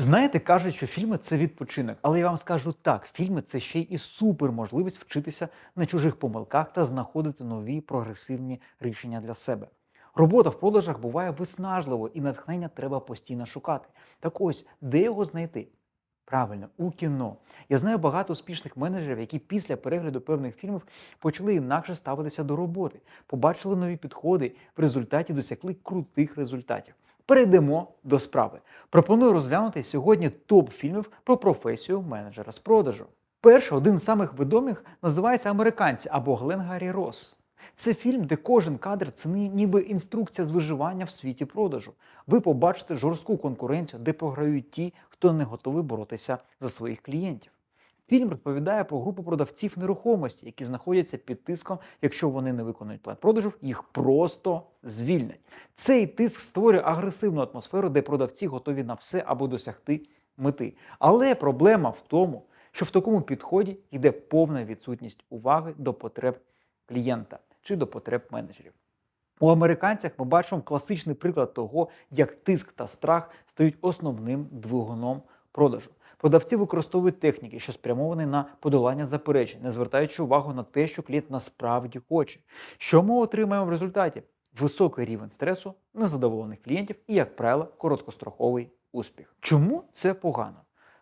Знаєте, кажуть, що фільми це відпочинок, але я вам скажу так: фільми це ще й супер можливість вчитися на чужих помилках та знаходити нові прогресивні рішення для себе. Робота в продажах буває виснажливо і натхнення треба постійно шукати. Так ось, де його знайти? Правильно, у кіно. Я знаю багато успішних менеджерів, які після перегляду певних фільмів почали інакше ставитися до роботи, побачили нові підходи, в результаті досягли крутих результатів. Перейдемо до справи. Пропоную розглянути сьогодні топ фільмів про професію менеджера з продажу. Перший, один з самих відомих, називається Американці або Глен Гаррі Росс. Це фільм, де кожен кадр це ніби інструкція з виживання в світі продажу. Ви побачите жорстку конкуренцію, де програють ті, хто не готовий боротися за своїх клієнтів. Фільм розповідає про групу продавців нерухомості, які знаходяться під тиском, якщо вони не виконують план продажу, їх просто звільнять. Цей тиск створює агресивну атмосферу, де продавці готові на все аби досягти мети. Але проблема в тому, що в такому підході йде повна відсутність уваги до потреб клієнта чи до потреб менеджерів. У американцях ми бачимо класичний приклад того, як тиск та страх стають основним двигуном продажу. Продавці використовують техніки, що спрямовані на подолання заперечень, не звертаючи увагу на те, що клієнт насправді хоче. Що ми отримаємо в результаті? Високий рівень стресу, незадоволених клієнтів і, як правило, короткостроковий успіх. Чому це погано?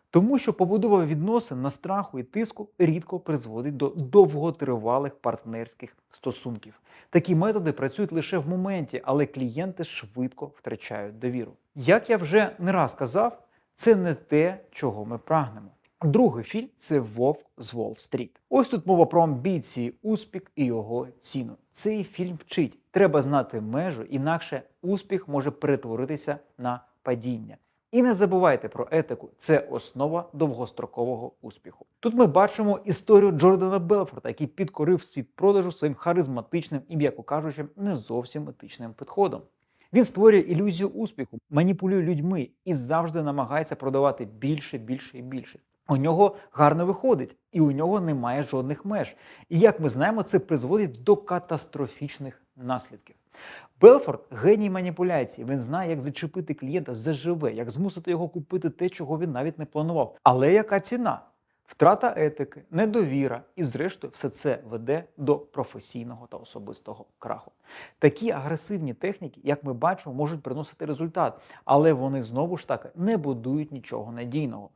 Тому що побудова відносин на страху і тиску рідко призводить до довготривалих партнерських стосунків. Такі методи працюють лише в моменті, але клієнти швидко втрачають довіру. Як я вже не раз казав, це не те, чого ми прагнемо. Другий фільм це Вовк з Уолл-стріт. Ось тут мова про амбіції, успіх і його ціну. Цей фільм вчить. Треба знати межу, інакше успіх може перетворитися на падіння. І не забувайте про етику, це основа довгострокового успіху. Тут ми бачимо історію Джордана Белфорта, який підкорив світ продажу своїм харизматичним і, м'яко кажучи, не зовсім етичним підходом. Він створює ілюзію успіху, маніпулює людьми і завжди намагається продавати більше, більше і більше. У нього гарно виходить, і у нього немає жодних меж. І як ми знаємо, це призводить до катастрофічних наслідків. Белфорд геній маніпуляції. Він знає, як зачепити клієнта заживе, як змусити його купити те, чого він навіть не планував. Але яка ціна? Втрата етики, недовіра і, зрештою, все це веде до професійного та особистого краху. Такі агресивні техніки, як ми бачимо, можуть приносити результат, але вони знову ж таки не будують нічого надійного.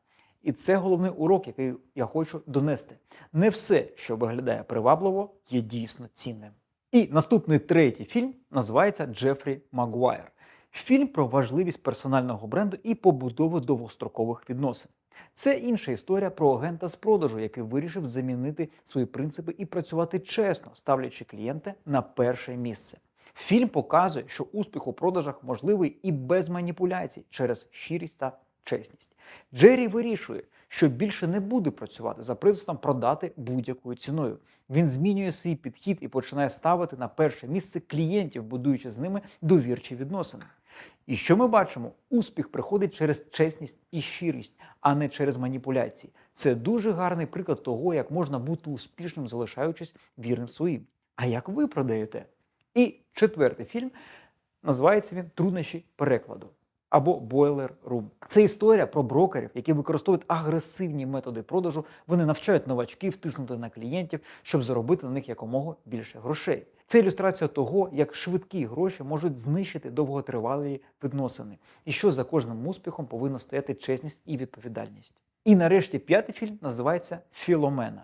І це головний урок, який я хочу донести. Не все, що виглядає привабливо, є дійсно цінним. І наступний третій фільм називається Джефрі Магуайр. Фільм про важливість персонального бренду і побудову довгострокових відносин. Це інша історія про агента з продажу, який вирішив замінити свої принципи і працювати чесно, ставлячи клієнта на перше місце. Фільм показує, що успіх у продажах можливий і без маніпуляцій через щирість та чесність. Джері вирішує, що більше не буде працювати за принципом продати будь-якою ціною. Він змінює свій підхід і починає ставити на перше місце клієнтів, будуючи з ними довірчі відносини. І що ми бачимо? Успіх приходить через чесність і щирість, а не через маніпуляції. Це дуже гарний приклад того, як можна бути успішним, залишаючись вірним своїм. А як ви продаєте? І четвертий фільм називається він Труднощі перекладу або Boiler Room. Це історія про брокерів, які використовують агресивні методи продажу. Вони навчають новачків тиснути на клієнтів, щоб заробити на них якомога більше грошей. Це ілюстрація того, як швидкі гроші можуть знищити довготривалі відносини, і що за кожним успіхом повинна стояти чесність і відповідальність. І нарешті п'ятий фільм називається Філомена.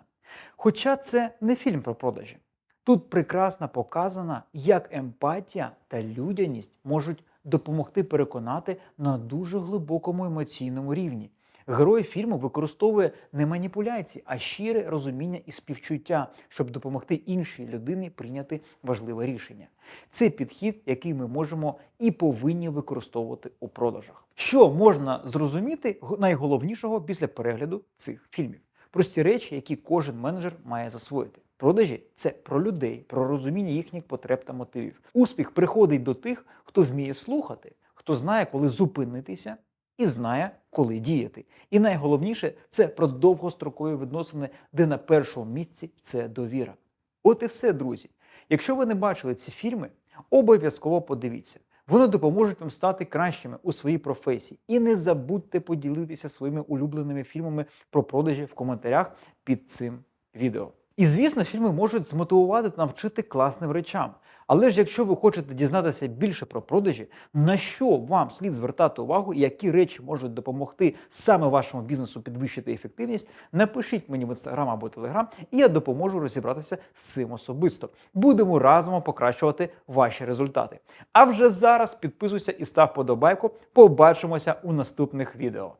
Хоча це не фільм про продажі. Тут прекрасно показано, як емпатія та людяність можуть допомогти переконати на дуже глибокому емоційному рівні. Герой фільму використовує не маніпуляції, а щире розуміння і співчуття, щоб допомогти іншій людині прийняти важливе рішення. Це підхід, який ми можемо і повинні використовувати у продажах. Що можна зрозуміти найголовнішого після перегляду цих фільмів? Прості речі, які кожен менеджер має засвоїти. Продажі це про людей, про розуміння їхніх потреб та мотивів. Успіх приходить до тих, хто вміє слухати, хто знає, коли зупинитися, і знає, коли діяти. І найголовніше це про довгострокові відносини, де на першому місці це довіра. От і все, друзі. Якщо ви не бачили ці фільми, обов'язково подивіться. Вони допоможуть вам стати кращими у своїй професії. І не забудьте поділитися своїми улюбленими фільмами про продажі в коментарях під цим відео. І звісно, фільми можуть змотивувати навчити класним речам. Але ж якщо ви хочете дізнатися більше про продажі, на що вам слід звертати увагу які речі можуть допомогти саме вашому бізнесу підвищити ефективність, напишіть мені в інстаграм або телеграм, і я допоможу розібратися з цим особисто. Будемо разом покращувати ваші результати. А вже зараз підписуйся і став подобайку. Побачимося у наступних відео.